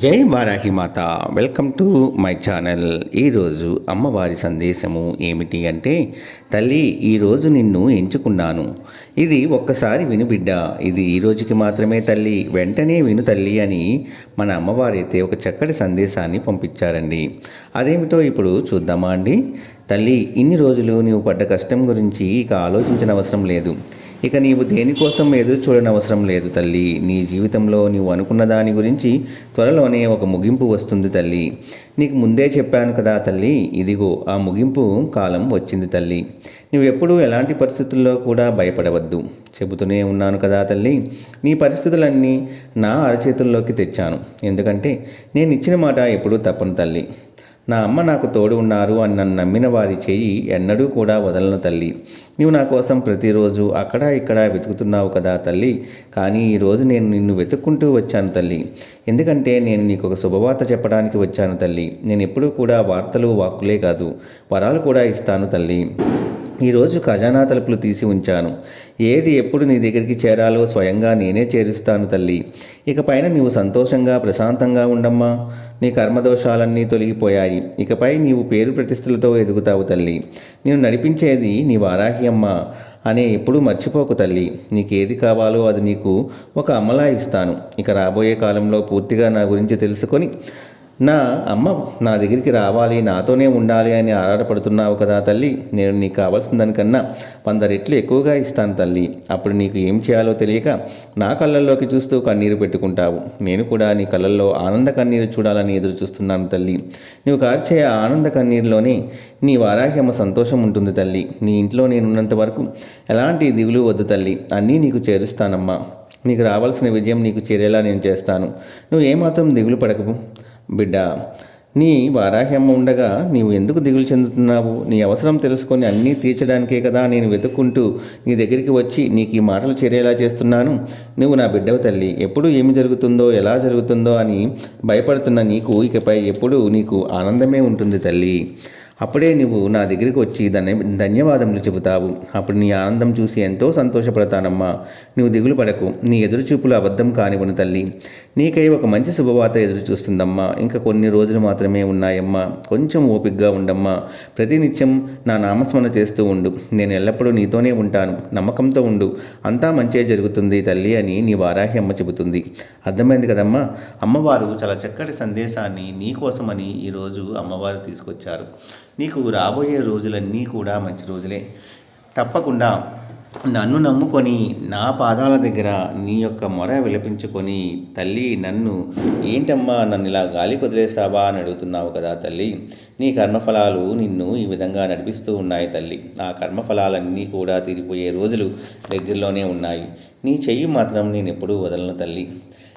జై వారాహి మాత. Welcome to my channel. ఈరోజు అమ్మవారి సందేశము ఏమిటి అంటే తల్లి ఈరోజు నిన్ను ఎంచుకున్నాను. ఇది ఒక్కసారి విను బిడ్డ. ఇది ఈ రోజుకి మాత్రమే తల్లి. వెంటనే విను తల్లి అని మన అమ్మవారైతే ఒక చక్కటి సందేశాన్ని పంపించారండి. అదేమిటో ఇప్పుడు చూద్దామా అండి? తల్లి ఇన్ని రోజులు నీవు పడ్డ కష్టం గురించి ఇక ఆలోచించిన అవసరం లేదు. ఇక నీవు దేనికోసం ఎదురు చూడనవసరం లేదు తల్లి. నీ జీవితంలో నీవు అనుకున్న దాని గురించి త్వరలోనే ఒక ముగింపు వస్తుంది తల్లి. నీకు ముందే చెప్పాను కదా తల్లి. ఇదిగో ఆ ముగింపు కాలం వచ్చింది తల్లి. నువ్వు ఎప్పుడూ ఎలాంటి పరిస్థితుల్లో కూడా భయపడవద్దు. చెబుతూనే ఉన్నాను కదా తల్లి. నీ పరిస్థితులన్నీ నా అరచేతుల్లోకి తెచ్చాను. ఎందుకంటే నేను ఇచ్చిన మాట ఎప్పుడూ తప్పను తల్లి. నా అమ్మ నాకు తోడు ఉన్నారు అని నన్ను నమ్మిన వారి చేయి ఎన్నడూ కూడా వదలను తల్లి. నీవు నా కోసం ప్రతిరోజు అక్కడ ఇక్కడ వెతుకుతున్నావు కదా తల్లి. కానీ ఈరోజు నేను నిన్ను వెతుక్కుంటూ వచ్చాను తల్లి. ఎందుకంటే నేను నీకు ఒక శుభవార్త చెప్పడానికి వచ్చాను తల్లి. నేను ఎప్పుడూ కూడా వార్తలు వాక్కులే కాదు. వరాలు కూడా ఇస్తాను తల్లి. ఈరోజు ఖజానా తలుపులు తీసి ఉంచాను. ఏది ఎప్పుడు నీ దగ్గరికి చేరాలో స్వయంగా నేనే చేరుస్తాను తల్లి. ఇకపైన నీవు సంతోషంగా ప్రశాంతంగా ఉండమ్మా. నీ కర్మదోషాలన్నీ తొలగిపోయాయి. ఇకపై నీవు పేరు ప్రతిష్టలతో ఎదుగుతావు తల్లి. నేను నడిపించేది నీ వారాహి అమ్మ అనే ఎప్పుడూ మర్చిపోకు తల్లి. నీకేది కావాలో అది నీకు ఒక అమ్మలా ఇస్తాను. ఇక రాబోయే కాలంలో పూర్తిగా నా గురించి తెలుసుకొని నా అమ్మ నా దగ్గరికి రావాలి నాతోనే ఉండాలి అని ఆరాటపడుతున్నావు కదా తల్లి. నేను నీకు కావాల్సిన దానికన్నా వంద రెట్లు ఎక్కువగా ఇస్తాను తల్లి. అప్పుడు నీకు ఏం చేయాలో తెలియక నా కళ్ళల్లోకి చూస్తూ కన్నీరు పెట్టుకుంటావు. నేను కూడా నీ కళ్ళల్లో ఆనంద కన్నీరు చూడాలని ఎదురు చూస్తున్నాను తల్లి. నువ్వు కార్చే ఆనంద కన్నీరులోనే నీ వారాహ్యమ సంతోషం ఉంటుంది తల్లి. నీ ఇంట్లో నేనున్నంత వరకు ఎలాంటి దిగులు వద్దు తల్లి. అన్నీ నీకు చేరుస్తానమ్మా. నీకు రావాల్సిన విజయం నీకు చేరేలా నేను చేస్తాను. నువ్వు ఏమాత్రం దిగులు పడకు. బిడ్డ నీ వారాహ్యమ్మ ఉండగా నీవు ఎందుకు దిగులు చెందుతున్నావు? నీ అవసరం తెలుసుకొని అన్నీ తీర్చడానికే కదా నేను వెతుక్కుంటూ నీ దగ్గరికి వచ్చి నీకు ఈ మాటలు చేరేలా చేస్తున్నాను. నువ్వు నా బిడ్డవ తల్లి ఎప్పుడు ఏమి జరుగుతుందో ఎలా జరుగుతుందో అని భయపడుతున్న నీకు ఇకపై ఎప్పుడు నీకు ఆనందమే ఉంటుంది తల్లి. అప్పుడే నువ్వు నా దగ్గరికి వచ్చి ధన్య ధన్యవాదములు చెబుతావు. అప్పుడు నీ ఆనందం చూసి ఎంతో సంతోషపడతానమ్మా. నువ్వు దిగులు పడకు. నీ ఎదురు చూపులు అబద్ధం కానివ్వను తల్లి. నీకై ఒక మంచి శుభవార్త ఎదురు చూస్తుందమ్మా ఇంకా కొన్ని రోజులు మాత్రమే ఉన్నాయమ్మా. కొంచెం ఓపికగా ఉండమ్మా. ప్రతినిత్యం నా నామస్మరణ చేస్తూ ఉండు. నేను ఎల్లప్పుడూ నీతోనే ఉంటాను. నమ్మకంతో ఉండు. అంతా మంచే జరుగుతుంది తల్లి అని నీ వారాహి అమ్మ చెబుతుంది. అర్థమైంది కదమ్మా? అమ్మవారు చాలా చక్కటి సందేశాన్ని నీకోసమని ఈరోజు అమ్మవారు తీసుకొచ్చారు. నీకు రాబోయే రోజులన్నీ కూడా మంచి రోజులే. తప్పకుండా నన్ను నమ్ముకొని నా పాదాల దగ్గర నీ యొక్క మొర విలపించుకొని తల్లి నన్ను ఏంటమ్మా నన్ను ఇలా గాలి కుదిలేసావా అని అడుగుతున్నావు కదా తల్లి. నీ కర్మఫలాలు నిన్ను ఈ విధంగా నడిపిస్తూ ఉన్నాయి తల్లి. ఆ కర్మఫలాలన్నీ కూడా తీరిపోయే రోజులు దగ్గరలోనే ఉన్నాయి. నీ చెయ్యి మాత్రం నేను ఎప్పుడూ వదలను తల్లి.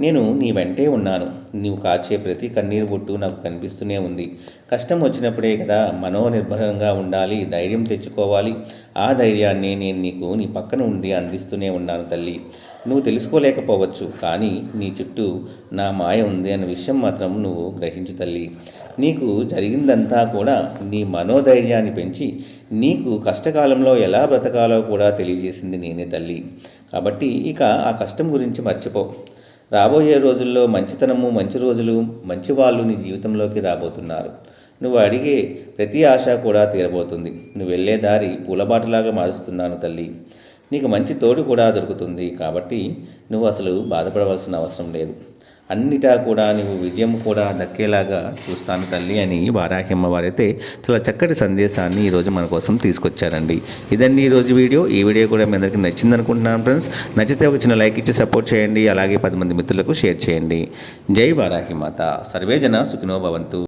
నేను నీ వెంటే ఉన్నాను. నీవు కాచే ప్రతి కన్నీరు బొట్టు నాకు కనిపిస్తూనే ఉంది. కష్టం వచ్చినప్పుడే కదా మనోనిర్భరంగా ఉండాలి ధైర్యం తెచ్చుకోవాలి. ఆ ధైర్యాన్ని నేను నీకు నీ పక్కన ఉండి అందిస్తూనే ఉన్నాను తల్లి. నువ్వు తెలుసుకోలేకపోవచ్చు కానీ నీ చుట్టూ నా మాయ ఉంది అన్న విషయం మాత్రం నువ్వు గ్రహించు తల్లి. నీకు జరిగిందంతా కూడా నీ మనోధైర్యాన్ని పెంచి నీకు కష్టకాలంలో ఎలా బ్రతకాలో కూడా తెలియజేసింది నేనే తల్లి. కాబట్టి ఇక ఆ కష్టం గురించి మర్చిపో. రాబోయే రోజుల్లో మంచితనము మంచి రోజులు మంచి వాళ్ళు నీ జీవితంలోకి రాబోతున్నారు. నువ్వు అడిగే ప్రతి ఆశ కూడా తీరబోతుంది. నువ్వు వెళ్ళే దారి పూలబాటలాగా మారుస్తున్నాను తల్లి. నీకు మంచి తోడు కూడా దొరుకుతుంది కాబట్టి నువ్వు అసలు బాధపడవలసిన అవసరం లేదు. అన్నిటా కూడా నీవు విజయం కూడా దక్కేలాగా చూస్తాను తల్లి అని వారాహిమ్మ వారైతే చాలా చక్కటి సందేశాన్ని ఈరోజు మన కోసం తీసుకొచ్చారండి. ఇదండి ఈరోజు వీడియో. ఈ వీడియో కూడా మీ అందరికీ నచ్చింది అనుకుంటున్నాను ఫ్రెండ్స్. నచ్చితే ఒక చిన్న లైక్ ఇచ్చి సపోర్ట్ చేయండి. అలాగే పది మంది మిత్రులకు షేర్ చేయండి. జై వారాహిమాత సర్వే జన సుఖినో భవంతు.